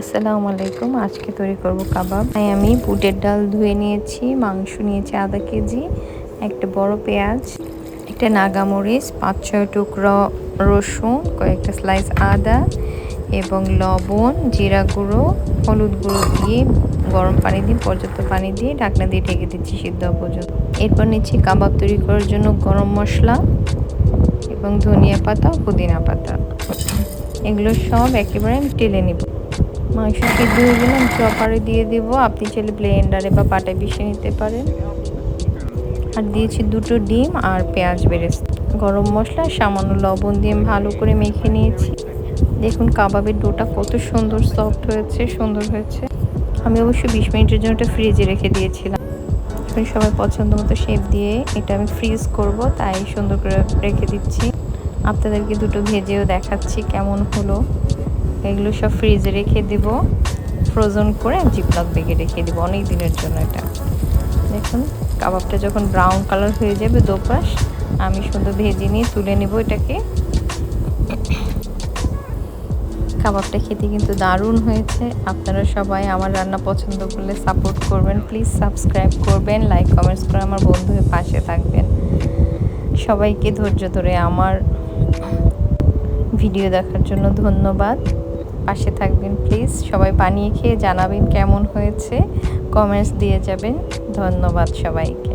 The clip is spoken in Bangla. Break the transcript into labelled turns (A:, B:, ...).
A: আসসালামু আলাইকুম, আজকে তৈরি করব কাবাব। তাই আমি বুটের ডাল ধুয়ে নিয়েছি, মাংস নিয়েছি আধা কেজি, একটা বড় পেঁয়াজ, একটা নাগামরিচ, পাঁচ ছয় টুকরো রসুন, কয়েকটা স্লাইস আদা এবং লবণ, জিরা গুঁড়ো, হলুদ গুঁড়ো দিয়ে গরম পানি দিয়ে, পর্যাপ্ত পানি দিয়ে ঢাকনা দিয়ে ঢেকে দিচ্ছি সিদ্ধ পর্যন্ত। এরপর নিচ্ছি কাবাব তৈরি করার জন্য গরম মশলা এবং ধনিয়া পাতা পুদিনা পাতা। এগুলো সব একেবারে আমি টেলে নিব। মাংস সিদ্ধ হয়ে গেলে আমি চপারে দিয়ে দেব। আপনি চাইলে ব্লেন্ডারে বা পাটায় পিষে নিতে পারেন। আর দিয়েছি দুটো ডিম আর পেঁয়াজ বেরেস্তা। গরম মশলা, সামান্য লবণ দিয়ে ভালো করে মেখে নিয়েছি। দেখুন কাবাবের ডোটা কত সুন্দর সফট হয়েছে, সুন্দর হয়েছে। আমি অবশ্য বিশ মিনিটের জন্য এটা ফ্রিজে রেখে দিয়েছিলাম। এখন সবাই পছন্দ মতো শেপ দিয়ে এটা আমি ফ্রিজ করব, তাই সুন্দর করে রেখে দিচ্ছি। আপনাদেরকে দুটো ভেজেও দেখাচ্ছি কেমন হলো। এগুলো সব ফ্রিজে রেখে দেব। ফ্রোজন করে জিপলক বেগে রেখে দেবো। অনেক দিনের জন্য এটা। দেখুন, কাবাবটা যখন ব্রাউন কালার হয়ে যাবে দোপাশ, আমি সুন্দর ভেজে নিয়ে তুলে নেব এটাকে। কাবাবটা খেতে কিন্তু দারুণ হয়েছে। আপনারা সবাই আমার রান্না পছন্দ করলে সাপোর্ট করবেন। প্লিজ সাবস্ক্রাইব করবেন লাইক কমেন্টস করে আমার বন্ধু পাশে থাকবেন। সবাইকে ধৈর্য ধরে আমার ভিডিও দেখার জন্য ধন্যবাদ। পাশে থাকবেন প্লিজ সবাই বানিয়ে খেয়ে জানাবেন কেমন হয়েছে। কমেন্টস দিয়ে যাবেন। ধন্যবাদ সবাইকে।